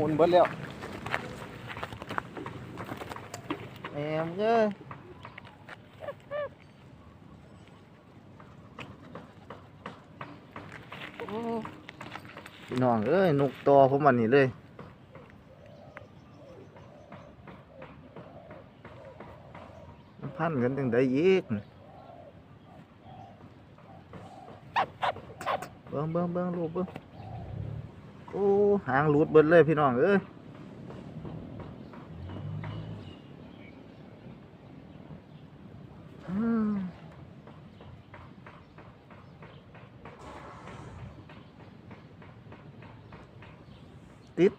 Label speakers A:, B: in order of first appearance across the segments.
A: หมุนเบิดแล้วแหมเอ้ยพี่น้องเอ้ยนกตอผมวันนี้เลยมันพันกันจังไดอีกเบิ่งเบิ่งเบิ่งลูกเบิ่ง โอ้หางหลุดเบิดเลยพี่น้องเอ้ยติด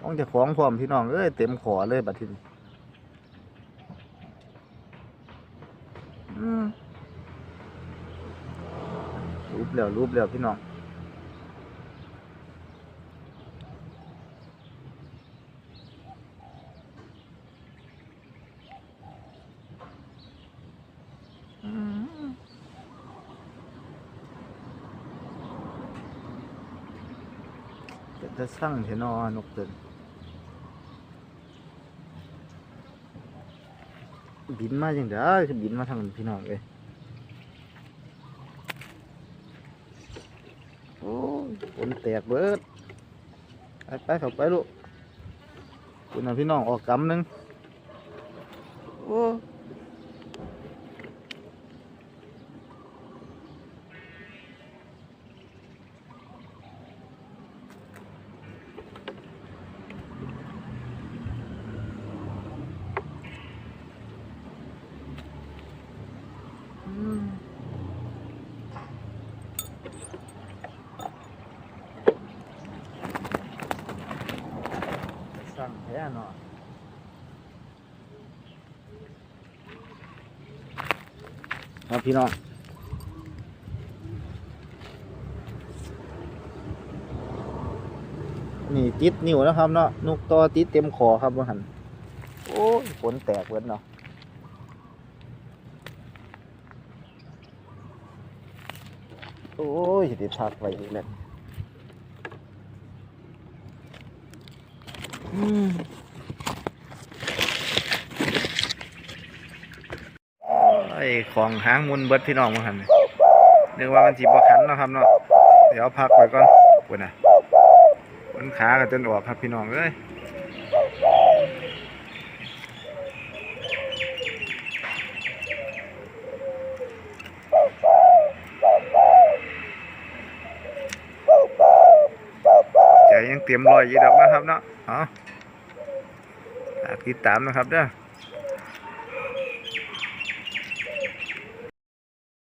A: ต้องจะของพร้อมพี่น้องเอ้ยเต็มขอเลยบัดทีนี้รูปแล้วรูปแล้วพี่น้อง อืม จะจะสั่งเทนอนกเดินบินมาอย่างเด้อบินมาทางพี่น้องเลยโอ้ฝนแตกเบิดไปไปเข้าไปลูกคุณน่ะพี่น้องออกกำหนึ่งโอ้มสั่งแท้เนาะ ครับพี่น้องนี่ติดนิ้วนะครับเนาะนกต่อติดเต็มคอครับว่าหันโอ้ยฝนแตกเบิดเนาะโอ้ยติดทักไว้อีกแล้วอืม ไอ้ของหางมุนเบิดพี่น้องมาหันนี่นึกว่ามันจีบขันนะครับเนาะเดี๋ยวพักไว้ก่อนปุ่นนะมันขากันจนออกครับพี่น้องเอ้ยใจยังเตรียมรอยยู่ดอกนะครับเนาะอาฝากติดตามนะครับเด้อ